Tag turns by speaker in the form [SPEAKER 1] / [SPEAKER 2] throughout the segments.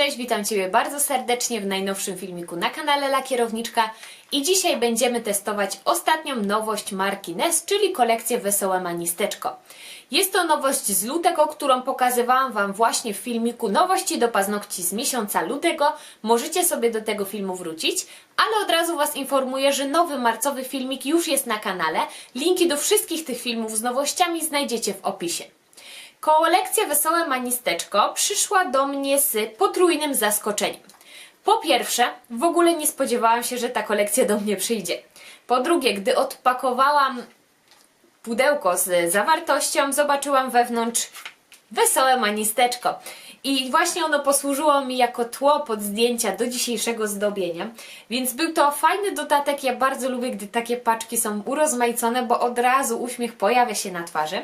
[SPEAKER 1] Cześć, witam Ciebie bardzo serdecznie w najnowszym filmiku na kanale Lakierowniczka i dzisiaj będziemy testować ostatnią nowość marki NES, czyli kolekcję Wesołe Manisteczko. Jest to nowość z lutego, którą pokazywałam Wam właśnie w filmiku Nowości do paznokci z miesiąca lutego. Możecie sobie do tego filmu wrócić, ale od razu Was informuję, że nowy marcowy filmik już jest na kanale. Linki do wszystkich tych filmów z nowościami znajdziecie w opisie. Kolekcja Wesołe Manisteczko przyszła do mnie z potrójnym zaskoczeniem. Po pierwsze, w ogóle nie spodziewałam się, że ta kolekcja do mnie przyjdzie. Po drugie, gdy odpakowałam pudełko z zawartością, zobaczyłam wewnątrz wesołe manisteczko. I właśnie ono posłużyło mi jako tło pod zdjęcia do dzisiejszego zdobienia. Więc był to fajny dodatek. Ja bardzo lubię, gdy takie paczki są urozmaicone, bo od razu uśmiech pojawia się na twarzy.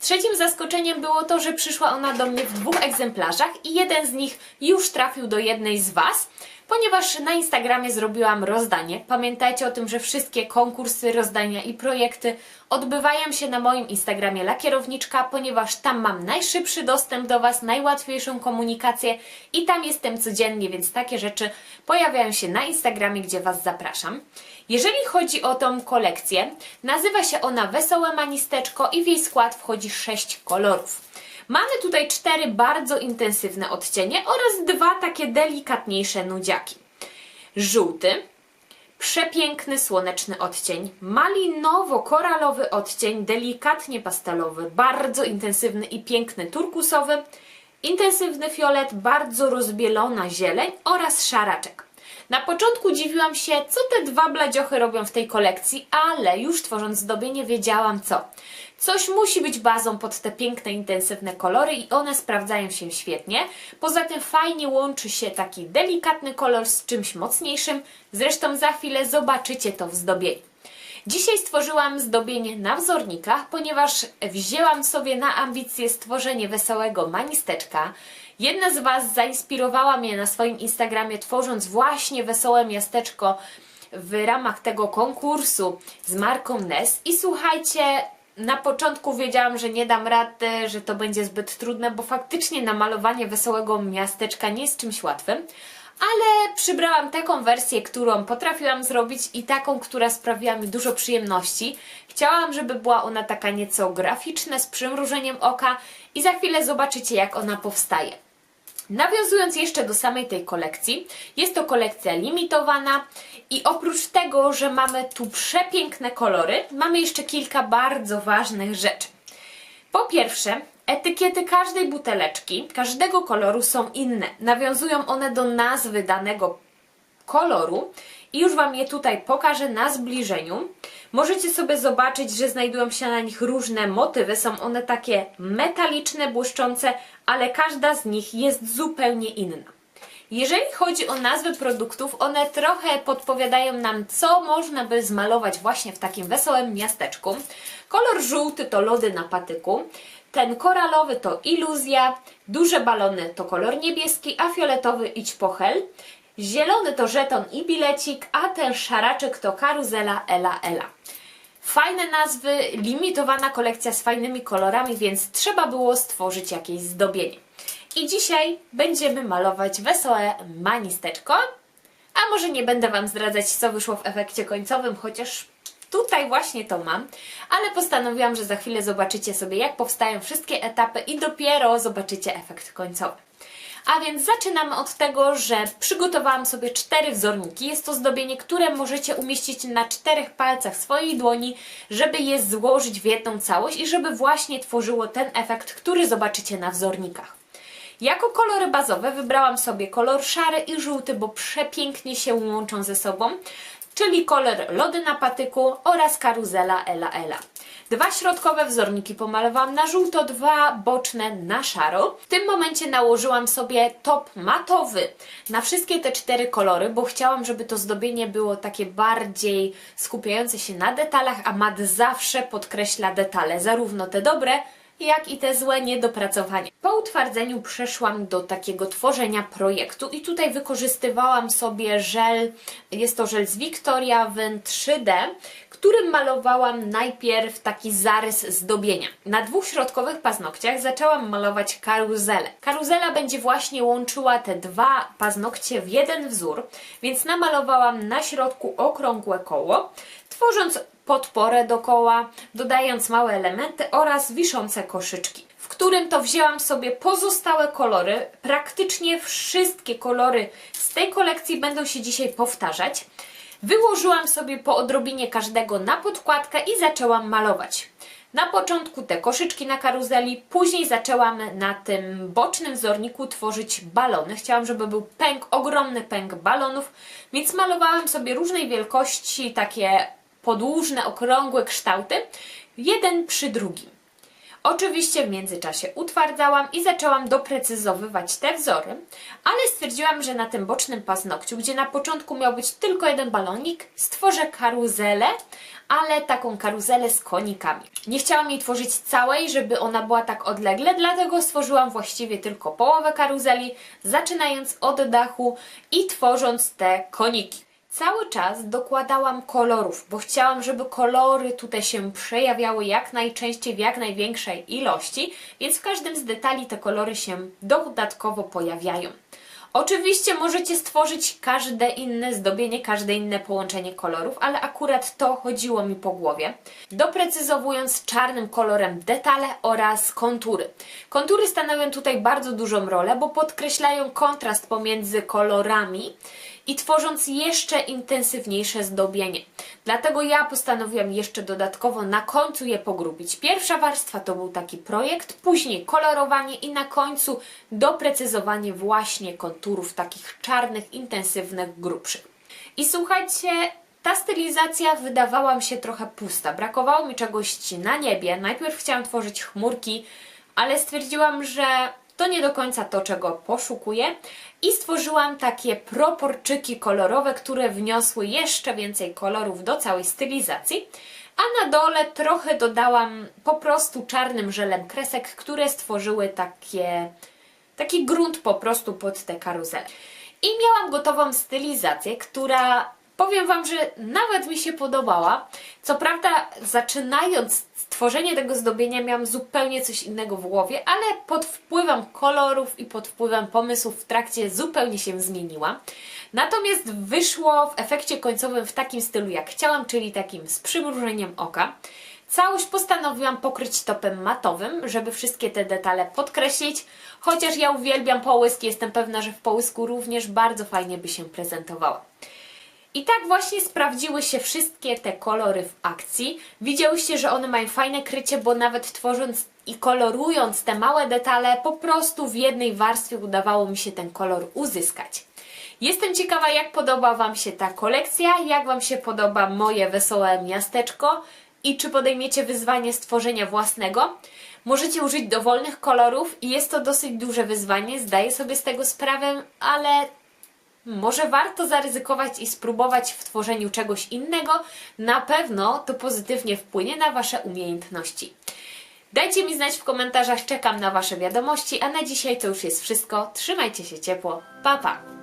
[SPEAKER 1] Trzecim zaskoczeniem było to, że przyszła ona do mnie w dwóch egzemplarzach i jeden z nich już trafił do jednej z Was, ponieważ na Instagramie zrobiłam rozdanie. Pamiętajcie o tym, że wszystkie konkursy, rozdania i projekty odbywają się na moim Instagramie Lakierowniczka, ponieważ tam mam najszybszy dostęp do Was, najłatwiejszą komunikację i tam jestem codziennie, więc takie rzeczy pojawiają się na Instagramie, gdzie Was zapraszam. Jeżeli chodzi o tą kolekcję, nazywa się ona Wesołe Manisteczko i w jej skład wchodzi 6 kolorów. Mamy tutaj cztery bardzo intensywne odcienie oraz dwa takie delikatniejsze nudziaki. Żółty, przepiękny słoneczny odcień, malinowo-koralowy odcień, delikatnie pastelowy, bardzo intensywny i piękny turkusowy, intensywny fiolet, bardzo rozbielona zieleń oraz szaraczek. Na początku dziwiłam się, co te dwa bladziochy robią w tej kolekcji, ale już tworząc zdobienie wiedziałam co. Coś musi być bazą pod te piękne, intensywne kolory i one sprawdzają się świetnie. Poza tym fajnie łączy się taki delikatny kolor z czymś mocniejszym. Zresztą za chwilę zobaczycie to w zdobieniu. Dzisiaj stworzyłam zdobienie na wzornikach, ponieważ wzięłam sobie na ambicję stworzenie wesołego manisteczka. Jedna z Was zainspirowała mnie na swoim Instagramie, tworząc właśnie wesołe miasteczko w ramach tego konkursu z marką NES. I słuchajcie, na początku wiedziałam, że nie dam rady, że to będzie zbyt trudne, bo faktycznie namalowanie wesołego miasteczka nie jest czymś łatwym. Ale przybrałam taką wersję, którą potrafiłam zrobić i taką, która sprawiła mi dużo przyjemności. Chciałam, żeby była ona taka nieco graficzna, z przymrużeniem oka i za chwilę zobaczycie, jak ona powstaje. Nawiązując jeszcze do samej tej kolekcji, jest to kolekcja limitowana i oprócz tego, że mamy tu przepiękne kolory, mamy jeszcze kilka bardzo ważnych rzeczy. Po pierwsze, etykiety każdej buteleczki, każdego koloru są inne. Nawiązują one do nazwy danego koloru i już Wam je tutaj pokażę na zbliżeniu. Możecie sobie zobaczyć, że znajdują się na nich różne motywy. Są one takie metaliczne, błyszczące, ale każda z nich jest zupełnie inna. Jeżeli chodzi o nazwy produktów, one trochę podpowiadają nam, co można by zmalować właśnie w takim wesołym miasteczku. Kolor żółty to lody na patyku, ten koralowy to iluzja, duże balony to kolor niebieski, a fioletowy idź pochel. Zielony to żeton i bilecik, a ten szaraczek to karuzela Ela Ela. Fajne nazwy, limitowana kolekcja z fajnymi kolorami, więc trzeba było stworzyć jakieś zdobienie. I dzisiaj będziemy malować wesołe manisteczko. A może nie będę Wam zdradzać, co wyszło w efekcie końcowym, chociaż tutaj właśnie to mam. Ale postanowiłam, że za chwilę zobaczycie sobie, jak powstają wszystkie etapy i dopiero zobaczycie efekt końcowy. A więc zaczynamy od tego, że przygotowałam sobie cztery wzorniki. Jest to zdobienie, które możecie umieścić na czterech palcach swojej dłoni, żeby je złożyć w jedną całość i żeby właśnie tworzyło ten efekt, który zobaczycie na wzornikach. Jako kolory bazowe wybrałam sobie kolor szary i żółty, bo przepięknie się łączą ze sobą, czyli kolor lody na patyku oraz karuzela Ela Ela. Dwa środkowe wzorniki pomalowałam na żółto, dwa boczne na szaro. W tym momencie nałożyłam sobie top matowy na wszystkie te cztery kolory, bo chciałam, żeby to zdobienie było takie bardziej skupiające się na detalach, a mat zawsze podkreśla detale, zarówno te dobre, jak i te złe niedopracowania. Po utwardzeniu przeszłam do takiego tworzenia projektu i tutaj wykorzystywałam sobie żel, jest to żel z Victoria Wyn 3D, którym malowałam najpierw taki zarys zdobienia. Na dwóch środkowych paznokciach zaczęłam malować karuzelę. Karuzela będzie właśnie łączyła te dwa paznokcie w jeden wzór, więc namalowałam na środku okrągłe koło, tworząc podporę do koła, dodając małe elementy oraz wiszące koszyczki. W którym to wzięłam sobie pozostałe kolory. Praktycznie wszystkie kolory z tej kolekcji będą się dzisiaj powtarzać. Wyłożyłam sobie po odrobinie każdego na podkładkę i zaczęłam malować. Na początku te koszyczki na karuzeli, później zaczęłam na tym bocznym wzorniku tworzyć balony. Chciałam, żeby był pęk, ogromny pęk balonów, więc malowałam sobie różnej wielkości, takie podłużne, okrągłe kształty, jeden przy drugim. Oczywiście w międzyczasie utwardzałam i zaczęłam doprecyzowywać te wzory, ale stwierdziłam, że na tym bocznym paznokciu, gdzie na początku miał być tylko jeden balonik, stworzę karuzelę, ale taką karuzelę z konikami. Nie chciałam jej tworzyć całej, żeby ona była tak odlegle, dlatego stworzyłam właściwie tylko połowę karuzeli, zaczynając od dachu i tworząc te koniki. Cały czas dokładałam kolorów, bo chciałam, żeby kolory tutaj się przejawiały jak najczęściej, w jak największej ilości, więc w każdym z detali te kolory się dodatkowo pojawiają. Oczywiście możecie stworzyć każde inne zdobienie, każde inne połączenie kolorów, ale akurat to chodziło mi po głowie. Doprecyzowując czarnym kolorem detale oraz kontury. Kontury stanowią tutaj bardzo dużą rolę, bo podkreślają kontrast pomiędzy kolorami i tworząc jeszcze intensywniejsze zdobienie. Dlatego ja postanowiłam jeszcze dodatkowo na końcu je pogrubić. Pierwsza warstwa to był taki projekt, później kolorowanie i na końcu doprecyzowanie właśnie konturów takich czarnych, intensywnych, grubszych. I słuchajcie, ta stylizacja wydawała mi się trochę pusta. Brakowało mi czegoś na niebie. Najpierw chciałam tworzyć chmurki, ale stwierdziłam, że to nie do końca to, czego poszukuję i stworzyłam takie proporczyki kolorowe, które wniosły jeszcze więcej kolorów do całej stylizacji. A na dole trochę dodałam po prostu czarnym żelem kresek, które stworzyły takie, taki grunt po prostu pod te karuzele. I miałam gotową stylizację, która powiem Wam, że nawet mi się podobała. Co prawda, zaczynając tworzenie tego zdobienia, miałam zupełnie coś innego w głowie, ale pod wpływem kolorów i pod wpływem pomysłów w trakcie zupełnie się zmieniła. Natomiast wyszło w efekcie końcowym w takim stylu, jak chciałam, czyli takim z przymrużeniem oka. Całość postanowiłam pokryć topem matowym, żeby wszystkie te detale podkreślić. Chociaż ja uwielbiam połyski, jestem pewna, że w połysku również bardzo fajnie by się prezentowała. I tak właśnie sprawdziły się wszystkie te kolory w akcji. Widziałyście, że one mają fajne krycie, bo nawet tworząc i kolorując te małe detale, po prostu w jednej warstwie udawało mi się ten kolor uzyskać. Jestem ciekawa, jak podoba Wam się ta kolekcja, jak Wam się podoba moje wesołe miasteczko i czy podejmiecie wyzwanie stworzenia własnego. Możecie użyć dowolnych kolorów i jest to dosyć duże wyzwanie, zdaję sobie z tego sprawę, ale może warto zaryzykować i spróbować w tworzeniu czegoś innego. Na pewno to pozytywnie wpłynie na Wasze umiejętności. Dajcie mi znać w komentarzach, czekam na Wasze wiadomości, a na dzisiaj to już jest wszystko. Trzymajcie się ciepło. Pa pa!